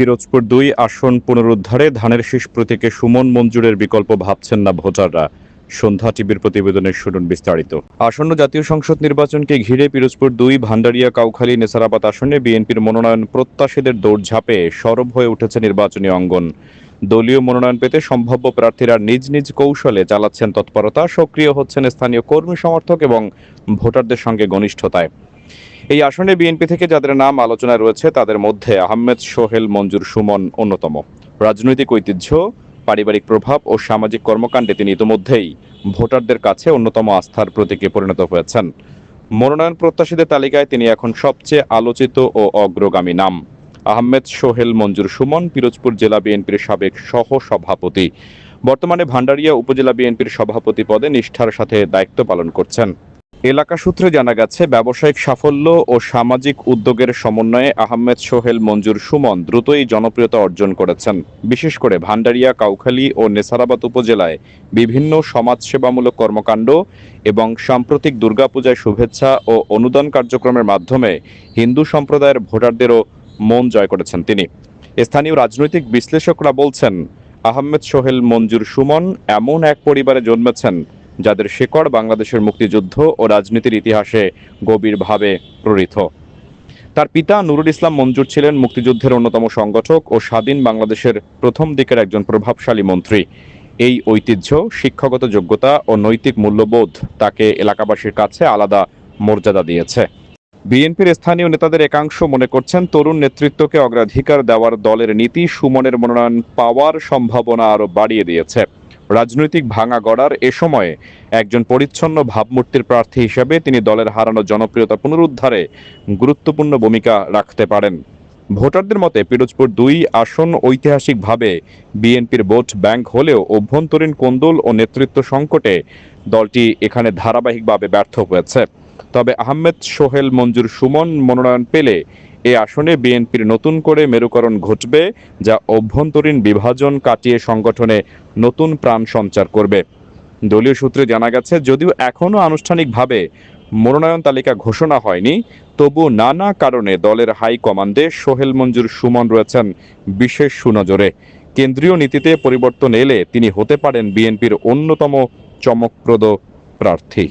পিরোজপুর দুই আসন পুনরুদ্ধারে ধানের শীষ প্রতীকে সুমন মঞ্জুরের বিকল্প ভাবছেন না ভোটাররা। সন্ধ্যা টিভির প্রতিবেদনে শুনুন বিস্তারিত। আসন্ন জাতীয় সংসদ নির্বাচনকে ঘিরে পিরোজপুর দুই ভান্ডারিয়া কাউখালী, নেসারাবাদ আসনে বিএনপির মনোনয়ন প্রত্যাশীদের দৌড়ঝাঁপে সরব হয়ে উঠেছে নির্বাচনী অঙ্গন। দলীয় মনোনয়ন পেতে সম্ভাব্য প্রার্থীরা নিজ নিজ কৌশলে চালাচ্ছেন তৎপরতা, সক্রিয় হচ্ছেন স্থানীয় কর্মী সমর্থক এবং ভোটারদের সঙ্গে ঘনিষ্ঠতায়। এই আসনে বিএনপি থেকে যাদের নাম আলোচনায় রয়েছে, তাদের মধ্যে আহমেদ, সোহেল, মঞ্জুর, সুমন অন্যতম। রাজনৈতিক ঐতিহ্য, পারিবারিক প্রভাব ও সামাজিক কর্মকাণ্ডে তিনি ইতিমধ্যেই ভোটারদের কাছে অন্যতম আস্থার প্রতীকে পরিণত হয়েছেন। মনোনয়ন প্রত্যাশীদের তালিকায় তিনি এখন সবচেয়ে আলোচিত ও অগ্রগামী নাম। আহমেদ, সোহেল, মঞ্জুর, সুমন পিরোজপুর জেলা বিএনপির সাবেক সহ সভাপতি বর্তমানে ভান্ডারিয়া উপজেলা বিএনপির সভাপতি পদে নিষ্ঠার সাথে দায়িত্ব পালন করছেন। এলাকা সূত্রে জানা গেছে, ব্যবসায়িক সাফল্য ও সামাজিক উদ্যোগের সমন্বয়ে আহমেদ সোহেল মঞ্জুর সুমন দ্রুতই জনপ্রিয়তা অর্জন করেছেন। বিশেষ করে ভান্ডারিয়া কাউখালী ও নেসারাবাদ উপজেলায় বিভিন্ন সমাজসেবামূলক কর্মকাণ্ড এবং সাম্প্রতিক দুর্গাপূজায় শুভেচ্ছা ও অনুদান কার্যক্রমের মাধ্যমে হিন্দু সম্প্রদায়ের ভোটারদেরও মন জয় করেছেন তিনি। স্থানীয় রাজনৈতিক বিশ্লেষকরা বলছেন, আহমেদ সোহেল মঞ্জুর সুমন এমন এক পরিবারে জন্মেছেন যাদের শেকড় বাংলাদেশের মুক্তিযুদ্ধ ও রাজনীতির ইতিহাসে গভীরভাবে প্ররিত। তার পিতা নুরুল ইসলাম মঞ্জুর ছিলেন মুক্তিযুদ্ধের অন্যতম সংগঠক ও স্বাধীন বাংলাদেশের প্রথম দিকের একজন প্রভাবশালী মন্ত্রী। এই ঐতিহ্য, শিক্ষাগত যোগ্যতা ও নৈতিক মূল্যবোধ তাকে এলাকাবাসীর কাছে আলাদা মর্যাদা দিয়েছে। বিএনপির স্থানীয় নেতাদের একাংশ মনে করছেন, তরুণ নেতৃত্বকে অগ্রাধিকার দেওয়ার দলের নীতি সুমনের মনোনয়ন পাওয়ার সম্ভাবনা আরও বাড়িয়ে দিয়েছে। রাজনৈতিক ভাঙা গড়ার এ সময়ে একজন পরিচ্ছন্ন ভাবমূর্তির প্রার্থী হিসেবে তিনি দলের হারানো জনপ্রিয়তা পুনরুদ্ধারে গুরুত্বপূর্ণ ভূমিকা রাখতে পারেন। ভোটারদের মতে, পিরোজপুর দুই আসন ঐতিহাসিকভাবে বিএনপির ভোট ব্যাংক হলেও অভ্যন্তরীণ কোন্দল ও নেতৃত্ব সংকটে দলটি এখানে ধারাবাহিকভাবে ব্যর্থ হয়েছে। তবে আহমেদ সোহেল, মঞ্জুর সুমন মনোনয়ন পেলে এ আসনে বিএনপির নতুন করে মেরুকরণ ঘটবে, যা অভ্যন্তরীণ বিভাজন কাটিয়ে সংগঠনে নতুন প্রাণ সঞ্চার করবে। দলীয় সূত্রে জানা গেছে, যদিও এখনও আনুষ্ঠানিকভাবে মনোনয়ন তালিকা ঘোষণা হয়নি, তবু নানা কারণে দলের হাই কমান্ডে সোহেল মঞ্জুর সুমন রয়েছেন বিশেষ সুনজরে। কেন্দ্রীয় নীতিতে পরিবর্তন এলে তিনি হতে পারেন বিএনপির অন্যতম চমকপ্রদ প্রার্থী।